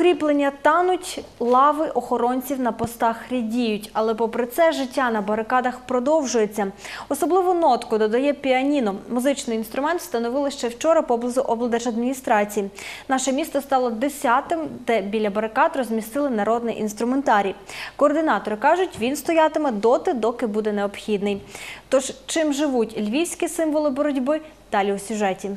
Укріплення тануть, лави охоронців на постах рідіють. Але попри це життя на барикадах продовжується. Особливу нотку додає піаніно. Музичний інструмент встановили ще вчора поблизу облдержадміністрації. Наше місто стало десятим, де біля барикад розмістили народний інструментарій. Координатори кажуть, він стоятиме доти, доки буде необхідний. Тож, чим живуть львівські символи боротьби, далі у сюжеті.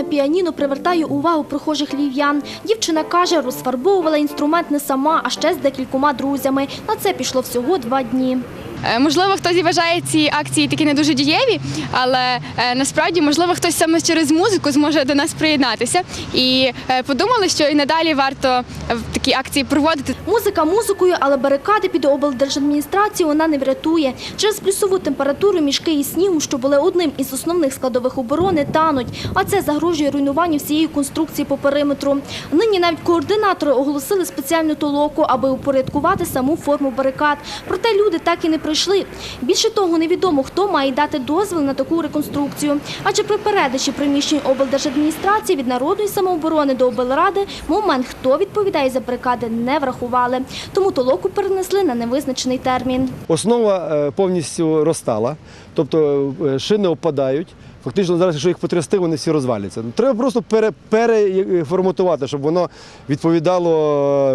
На піаніно привертає увагу прохожих львів'ян. Дівчина каже, розфарбовувала інструмент не сама, а ще з декількома друзями. На це пішло всього два дні. Е, Можливо, хтось і вважає ці акції такі не дуже дієві, але е, насправді, можливо, хтось саме через музику зможе до нас приєднатися. І е, подумали, що і надалі варто такі акції проводити. Музика музикою, але барикади під облдержадміністрацію вона не врятує. Через плюсову температуру мішки із снігом, що були одним із основних складових оборони, тануть. А це загрожує руйнуванню всієї конструкції по периметру. Нині навіть координатори оголосили спеціальну толоку, аби упорядкувати саму форму барикад. Проте люди так і не прийшли. Більше того, невідомо, хто має дати дозвіл на таку реконструкцію. Адже при передачі приміщень облдержадміністрації від народної самооборони до облради момент, хто відповідає за барикади, не врахували. Тому толоку перенесли на невизначений термін. Основа е, повністю розтала, тобто е, шини опадають. Фактично зараз, якщо їх потрясти, вони всі розваляться. Треба просто пере, переформатувати, щоб воно відповідало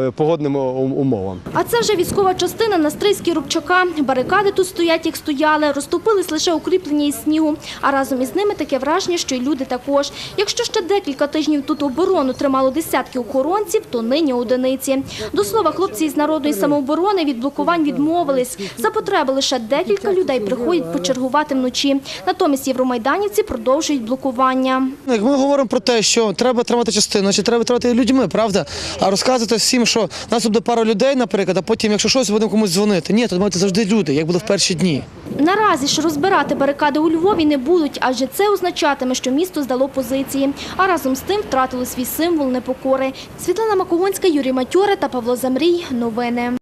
е, погодним умовам. А це вже військова частина на Стрийській Рубчака. Барикади тут стоять, як стояли. Розтопились лише укріплення із снігу. А разом із ними таке враження, що й люди також. Якщо ще декілька тижнів тут оборону тримало десятки охоронців, то нині одиниці. До слова, хлопці із народної самооборони від блокувань відмовились. За потреби лише декілька людей приходять почергувати вночі. Натомість євромайданівці продовжують блокування. Ну, Як ми говоримо про те, що треба тримати частину, чи треба тримати людьми, правда? А розказувати всім, що нас тут буде пара людей, наприклад, а потім, якщо щось, будемо комусь дзвонити. Ні, тут мають завжди люди, як було в перші дні. Наразі ж розбирати барикади у Львові не будуть, адже це означатиме, що місто здало позиції, а разом з тим втратило свій символ непокори. Світлана Макогонська, Юрій Матьоре та Павло Замрій. Новини.